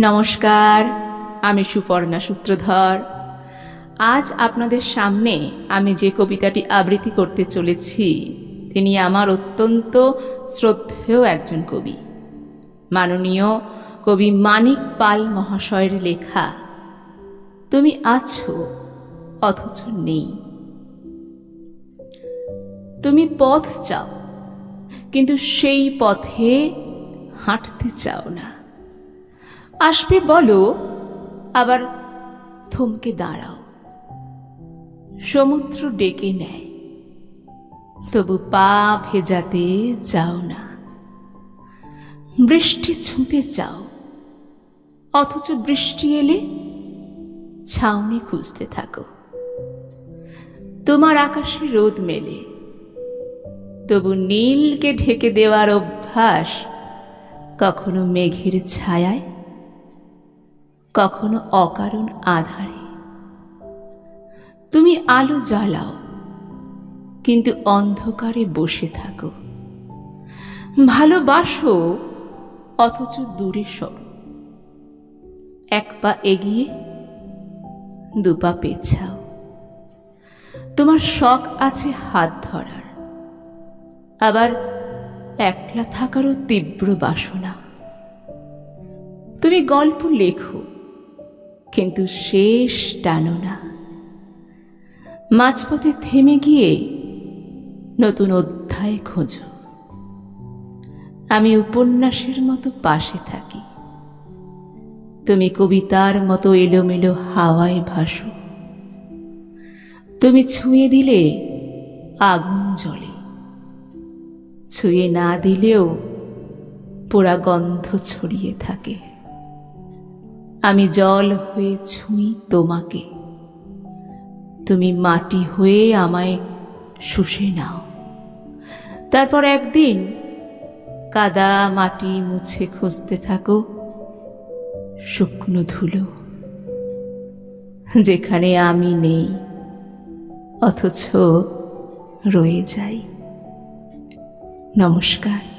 নমস্কার, আমি সুপর্ণা সূত্রধর। আজ আপনাদের সামনে আমি যে কবিতাটি আবৃত্তি করতে চলেছি, তিনি আমার অত্যন্ত শ্রদ্ধেয় একজন কবি। মাননীয় কবি মানিক পাল মহাশয়ের লেখা, তুমি আছো, অথচ নেই। তুমি পথ চাও, কিন্তু সেই পথে হাঁটতে চাও না। আসবে বলো, আবার থমকে দাঁড়াও। সমুদ্র ডেকে নেয়। তবু পা ভেজাতে চাও না। বৃষ্টি ছুঁতে চাও। অথচ বৃষ্টি এলে ছাউনি খুঁজতে থাকো। তোমার আকাশে রোদ মেলে। তবু নীলকে ঢেকে দেওয়ার অভ্যাস কখনো মেঘের ছায়ায় কখনো অকারণ আধারে। তুমি আলো জ্বালাও, কিন্তু অন্ধকারে বসে থাকো। ভালোবাসো, অথচ দূরে সরো। এক পা এগিয়ে দুপা পেছাও। তোমার শখ আছে হাত ধরার, আবার একলা থাকারও তীব্র বাসনা। তুমি গল্প লেখো কিন্তু শেষ টানো না। মাঝপথে থেমে গিয়ে নতুন অধ্যায় খোঁজো। আমি উপন্যাসের মতো পাশে থাকি। তুমি কবিতার মতো এলোমেলো হাওয়ায় ভাসো। তুমি ছুঁয়ে দিলে আগুন জ্বলে। ছুঁয়ে না দিলেও পোড়া গন্ধ ছড়িয়ে থাকে। আমি জল হয়ে ছুঁই তোমাকে। তুমি মাটি হয়ে আমায় শুষে নাও। তারপর একদিন কাদা মাটি মুছে খুঁজতে থাকো, শুকনো ধুলো, যেখানে আমি নেই, অথচ রয়ে যাই। নমস্কার।